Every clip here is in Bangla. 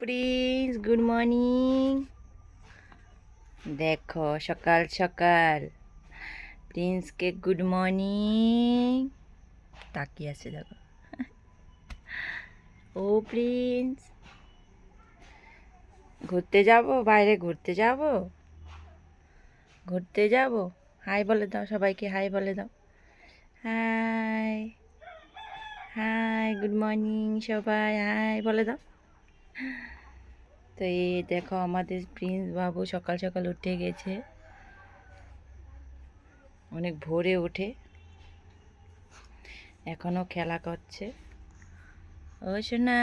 Prince, good morning. দেখো, সকাল সকাল। প্রিন্সকে গুড মর্নিং। তাকিয়ে আছে, দেখো। ও প্রিন্স। ঘুরতে যাব? বাইরে ঘুরতে যাব? ঘুরতে যাব? হাই বলে দাও সবাইকে, হাই বলে দাও। হাই। হাই, গুড মর্নিং সবাই, হাই বলে দাও। তো এই দেখো আমাদের প্রিন্স বাবু সকাল সকাল উঠে গেছে। অনেক ভোরে উঠে। এখনও খেলা করছে। ও শোনা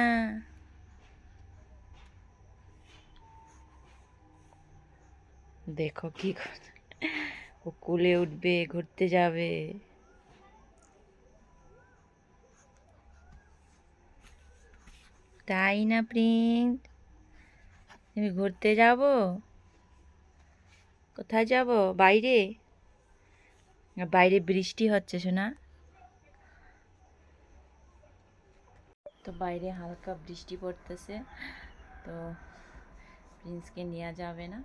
দেখো কি ও কুলে উঠবে, ঘুরতে যাবে। তাই না, প্রিন্স? তুমি ঘুরতে যাব? কোথায় যাব? বাইরে? বাইরে বৃষ্টি হচ্ছে শোনা তো বাইরে হালকা বৃষ্টি পড়তেছে, তো প্রিন্সকে নেওয়া যাবে না।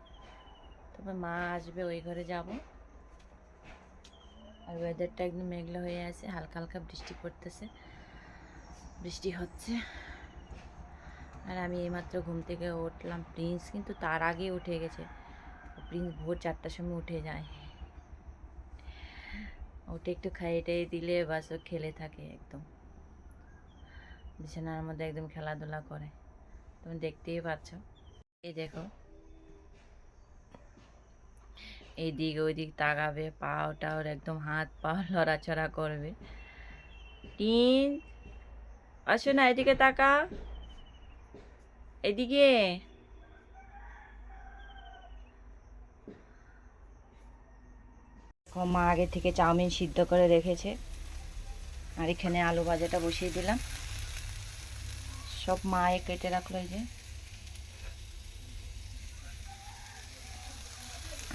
তবে মা আসবে, ওই ঘরে যাব। আর ওয়েদারটা একদম মেঘলা হয়ে আছে, হালকা হালকা বৃষ্টি পড়তেছে। বৃষ্টি হচ্ছে। আর আমি এইমাত্র ঘুম থেকে উঠলাম। প্রিন্স কিন্তু তার আগে উঠে গেছে। প্রিন্স ভোর চারটার সময় উঠে যায়। ওটা একটু খাইয়ে টাইয়ে দিলে বাস ও খেলে থাকে একদম। বিছানার মধ্যে একদম খেলাধুলা করে। তুমি দেখতেই পাচ্ছ। এই দেখো। এই দিক ওই দিক তাকাবে পা ওটা ওর একদম হাত পা লড়াচড়া করবে। টিন আসো না এদিকে তাকা এদিকে মা আগে থেকে চাউমিন সিদ্ধ করে রেখেছে। আর এখানে আলু ভাজাটা বসিয়ে দিলাম। সব মায়ে কেটে রাখল যে।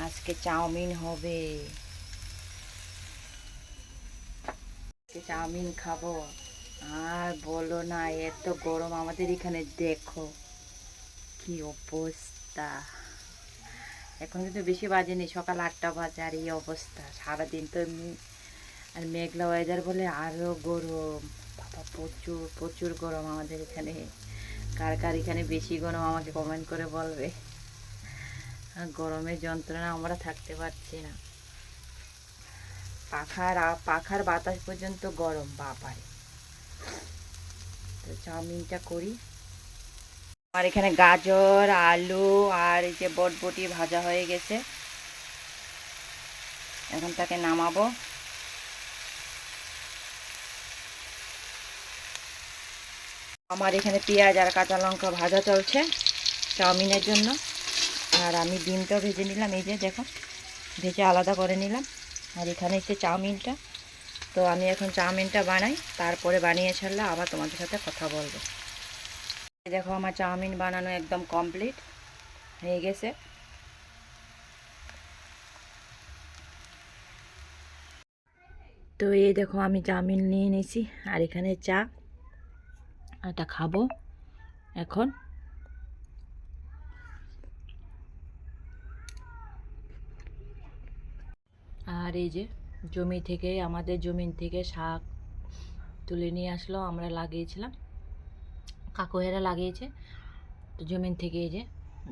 আজকে চাউমিন হবে। চাউমিন খাব। আর বলো না, এত গরম আমাদের এখানে, দেখো। কি অবস্থা? এখন কিন্তু বেশি বাজেনি সকাল আটটা বাজে আর এই অবস্থা। সারাদিন তো এমনি, আর মেঘলা ওয়েদার বলে আরও গরম। বাবা, প্রচুর প্রচুর গরম আমাদের এখানে। কার কার এখানে বেশি গরম আমাকে কমেন্ট করে বলবে। গরমের যন্ত্রণা আমরা থাকতে পারছি না। পাখার পাখার বাতাস পর্যন্ত গরম বাপারে তো চাউমিনটা করি। আমার এখানে গাজর, আলু আর এই যে বটবটি ভাজা হয়ে গেছে। এখন তাকে নামাবো। আমার এখানে পেঁয়াজ আর কাঁচা লঙ্কা ভাজা চলছে চাউমিনের জন্য। আর আমি ডিমটাও ভেজে নিলাম, এই যে দেখো, ভেজে আলাদা করে নিলাম। আর এখানে হচ্ছে চাউমিনটা। তো আমি এখন চাউমিনটা বানাই, তারপরে বানিয়ে ছাড়লে আবার তোমাদের সাথে কথা বলব। দেখো আমার চাউমিন বানানো একদম কমপ্লিট হয়ে গেছে। তো এই দেখো আমি চাউমিন নিয়ে নিয়েছি আর এখানে চা, এটা খাব এখন। আর এই যে জমি থেকে, আমাদের জমিন থেকে শাক তুলে নিয়ে আসলো, আমরা লাগিয়েছিলাম। কাকুয়েরা লাগিয়েছে, তো জমিন থেকে এই যে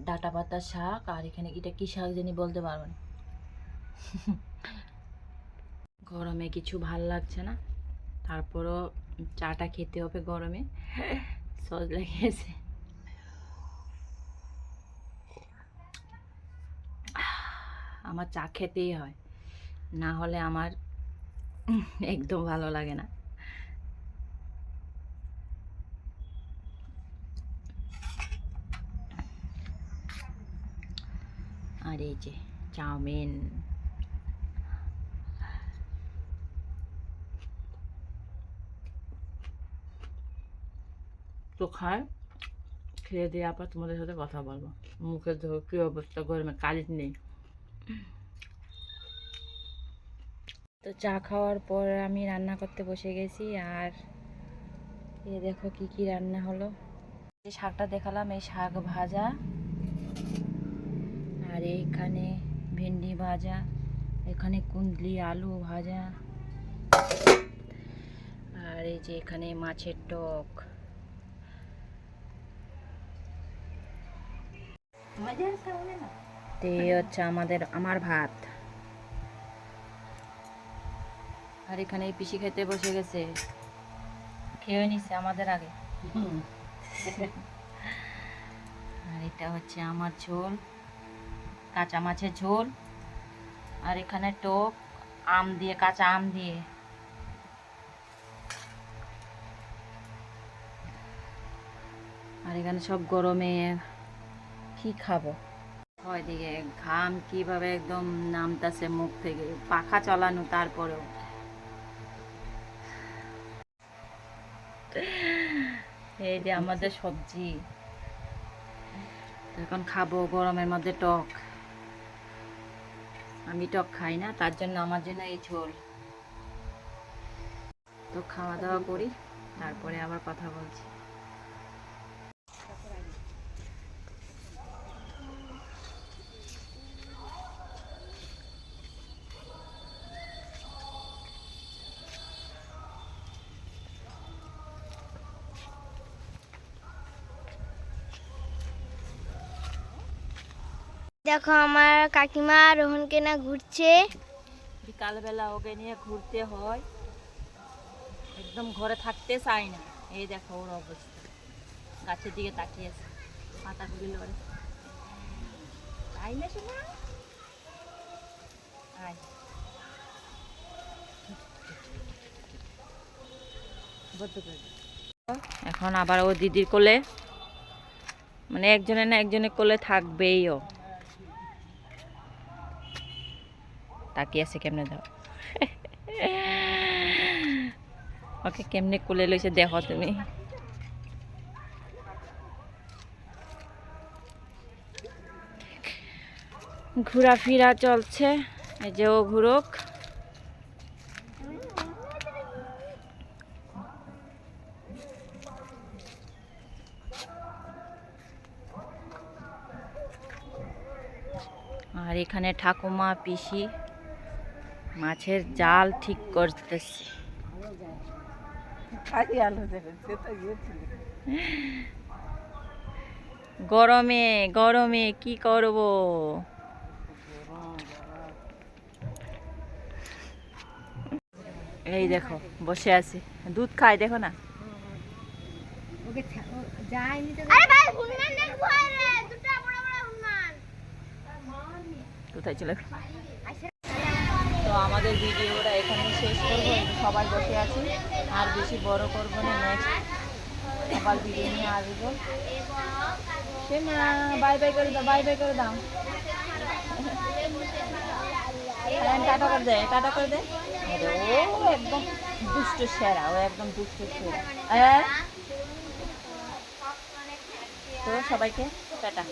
ডাটা পাতার শাক আর এখানে এটা কী শাক জানি বলতে পারব না। গরমে কিছু ভালো লাগছে না, তারপরও চাটা খেতে হবে গরমে সজ লেগেছে আমার চা খেতেই হয়, না হলে আমার একদম ভালো লাগে না। আর এই যে চাউমিন। তো খায় খেয়ে দিয়ে আবার তোমাদের সাথে কথা বলব। মুখের দেখো কী অবস্থা, গরমে কালিজ নেই। তো চা খাওয়ার পর আমি রান্না করতে বসে গেছি, আর এ দেখো কি কি রান্না হলো। যে শাকটা দেখালাম, এই শাক ভাজা। এইখানে ভেন্ডি ভাজা এখানে কুন্দলি আলু ভাজা আর এই যে এখানে মাছের টক। তো এই হচ্ছে আমাদের আমার ভাত। আর এখানে পিসি খেতে বসে গেছে। খেয়ে নিছে আমাদের আগে। আর এটা হচ্ছে আমার ঝোল। কাঁচা মাছের ঝোল আর এখানে টক, আম দিয়ে, কাঁচা আম দিয়ে। আর এখানে সব গরমে কি খাব? ওইদিকে ঘাম কীভাবে একদম নামতাছে মুখ থেকে, পাখা চালানো তারপরেও। এই যে আমাদের সবজি। এখন খাব গরমের মধ্যে টক। আমি টক খাই না, তার জন্য আমার জন্য এই ঝোল। তো খাওয়া দাওয়া করি, তারপরে আবার কথা বলছি। দেখো আমার কাকিমা রোহনকে না ঘুরছে। বিকালবেলা ওকে নিয়ে ঘুরতে হয়। একদম ঘরে থাকতে চাই না। এই দেখো ওর অবস্থা। গাছের দিকে তাকিয়ে আছে পাতাগুলি লড়ে তাই না শোনা। এখন আবার ও দিদির কোলে মানে একজনের না একজনের কোলে থাকবেই ও। তাকিয়ে আছে কেমনে দাও ওকে কেমনে কোলে লইছে দেখো তুমি। ঘোরাফেরা চলছে, এই যে ও ঘুরুক। আর এখানে ঠাকুমা, পিসি। মাছের জাল ঠিক করতেছে। গরমে গরমে কি করব? এই দেখো বসে আছি। দুধ খাই দেখো না। আরে ভাই হনুমান দেখব রে দুটো বড় বড় হনুমান কোথায় চলে আমাদের ভিডিওটা এখানে শেষ করব সবাই বসে আছি, আর বেশি বড় করব না নেক্সট আবার ভিডিও নিয়ে আসব। বাই বাই করে দাও বাই বাই করে দাও। হ্যাঁ টাটা করে দে, টাটা করে দে। ও একদম দুষ্ট সেরা, ও একদম দুষ্ট সেরা। হ্যাঁ। তো সবাইকে টাটা।